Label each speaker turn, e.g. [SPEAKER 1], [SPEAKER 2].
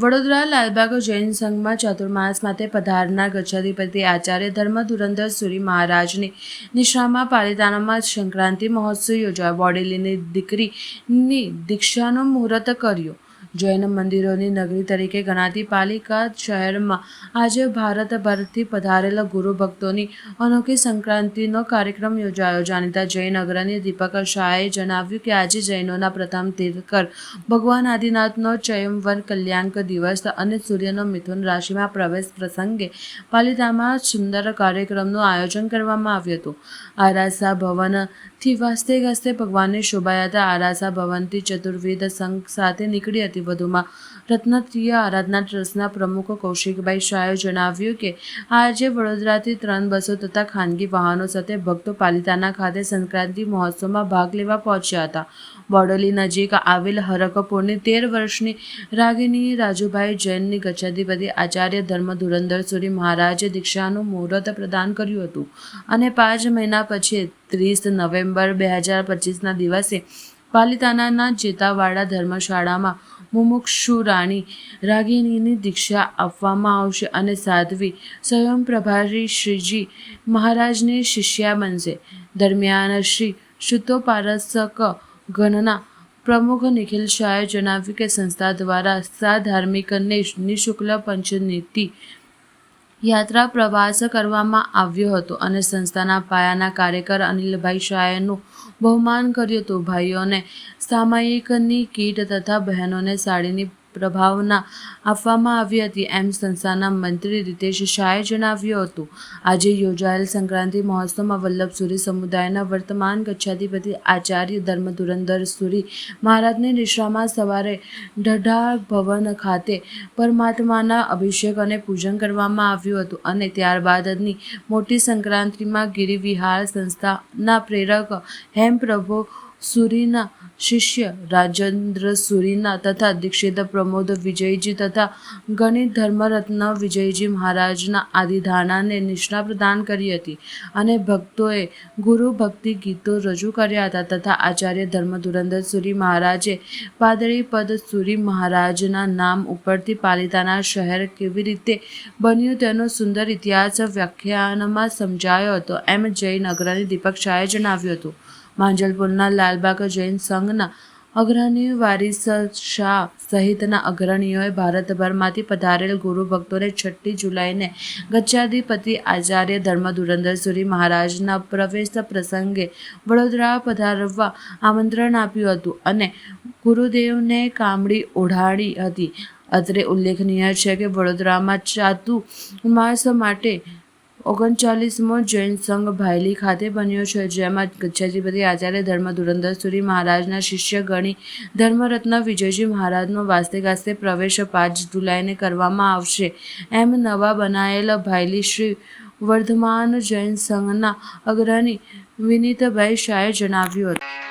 [SPEAKER 1] વડોદરા લાલબાગ જૈન સંઘમાં ચાતુર્માસ માટે પધારનાર ગચ્છાધિપતિ આચાર્ય ધર્મ ધુરંધર સુરી મહારાજની નિશ્રામાં પાલિતાણામાં સંક્રાંતિ મહોત્સવ યોજાયો. બોડેલીની દીકરીની દીક્ષાનું મુહૂર્ત કર્યું. જૈન મંદિરોની નગરી તરીકે ગણાતી પાલિકા શહેરમાં આજે ભારતભરથી પધારેલા ગુરુ ભક્તોની અનોખી સંક્રાંતિનો કાર્યક્રમ યોજાયો. જાણીતા જૈન અગ્રણી દીપક શાહે જણાવ્યું કે આજે જૈનોના પ્રથમ તીર્થકર ભગવાન આદિનાથનો ચયંવર કલ્યાણક દિવસ અને સૂર્યનો મિથુન રાશિમાં પ્રવેશ પ્રસંગે પાલિતામાં સુંદર કાર્યક્રમનું આયોજન કરવામાં આવ્યું હતું. આરાસા ભવનથી વાસ્તે ગાસ્તે ભગવાનની શોભાયાત્રા આરાસા ભવનથી ચતુર્વેદ સંઘ સાથે નીકળી હતી. વધુમાં રત્નત્રિય આરાધના ટ્રસ્ટના પ્રમુખ કૌશિકભાઈ શાહે જણાવ્યું કે આજે વડોદરાથી ત્રણ બસો તથા ખાનગી વાહનો સાથે ભક્તો પાલિતાના ખાતે સંક્રાંતિ મહોત્સવમાં ભાગ લેવા પહોંચ્યા હતા. બોડોલી નજીક આવેલ હરકપુરની તેર વર્ષની રાગિની રાજુભાઈ જૈનની ગચ્છાધિપતિ આચાર્ય ધર્મ ધુરંધર સુરી મહારાજે દીક્ષાનું મુહૂર્ત પ્રદાન કર્યું હતું અને પાંચ મહિના પછી ત્રીસ નવેમ્બર બે હજાર પચીસના દિવસે પાલિતાનાના જેતાવાડા ધર્મશાળામાં મુમુક્ષુ રાણી રાગિણીની દીક્ષા આપવામાં આવશે અને સાધ્વી સ્વયં પ્રભારી શ્રીજી મહારાજની શિષ્યા બનશે. દરમિયાન શ્રી શુદ્ધોપારસક ગણના પ્રમુખ નિખિલ શાહે જણાવ્યું કે સંસ્થા દ્વારા સાધાર્મિકને નિઃશુલ્ક પંચનીતિ યાત્રા પ્રવાસ કરવામાં આવ્યો હતો અને સંસ્થાના પાયાના કાર્યકર અનિલભાઈ શાહનું બહુમાન કર્યું હતું. ભાઈઓને સામાયિકની કીટ તથા બહેનોને સાડીની પ્રભાવના આપવામાં આવી હતી એમ સંસ્થાના મંત્રી રીતેશ શાહે જણાવ્યું હતું. આજે યોજાયેલ સંક્રાંતિ મહોત્સવમાં વલ્લભસુરી સમુદાયના વર્તમાન ગચ્છાધિપતિ આચાર્ય ધર્મ ધુરંધર સુરી મહારાજની નિશ્રામાં સવારે ઢઢાળ ભવન ખાતે પરમાત્માના અભિષેક અને પૂજન કરવામાં આવ્યું હતું અને ત્યારબાદની મોટી સંક્રાંતિમાં ગિરિવિહાર સંસ્થાના પ્રેરક હેમપ્રભુ સુરીના શિષ્ય રાજેન્દ્ર સુરીના તથા દીક્ષિત પ્રમોદ વિજયજી તથા ગણિત ધર્મરત્ન વિજયજી મહારાજના આદિધાનાને નિષ્ઠા પ્રદાન કરી હતી અને ભક્તોએ ગુરુ ભક્તિ ગીતો રજૂ કર્યા હતા તથા આચાર્ય ધર્મ ધુરંધર સુરી મહારાજે પાદળી પદ સુરી મહારાજના નામ ઉપરથી પાલિતાના શહેર કેવી રીતે બન્યું તેનો સુંદર ઇતિહાસ વ્યાખ્યાનમાં સમજાયો હતો. એમ જયનગરની દીપક શાહે જણાવ્યું હતું. માંજલપુરના લાલબાગ જૈન સંઘના અગ્રણી વારિસ શાહ સહિતના અગ્રણીઓએ ભારતભરમાંથી પધારેલ ગુરુ ભક્તોને છઠ્ઠી જુલાઈને ગચ્છાધિપતિ આચાર્ય ધર્મ ધુરંધર સુરી મહારાજના પ્રવેશ પ્રસંગે વડોદરા પધારવા આમંત્રણ આપ્યું હતું અને ગુરુદેવને કામડી ઓઢાડી હતી. અત્રે ઉલ્લેખનીય છે કે વડોદરામાં ચાતુ માસ માટે ઓગણચાલીસમો જૈન સંઘ ભાયલી ખાતે બન્યો છે, જેમાં ગચ્છાધિપતિ આચાર્ય ધર્મ ધુરંધરસુરી મહારાજના શિષ્ય ગણી ધર્મરત્ન વિજયજી મહારાજનો વાસ્તે ગાસ્તે પ્રવેશ પાંચ જુલાઈને કરવામાં આવશે. એમ નવા બનાયેલ ભાયલી શ્રી વર્ધમાન જૈન સંઘના અગ્રણી વિનીતભાઈ શાહે જણાવ્યું હતું.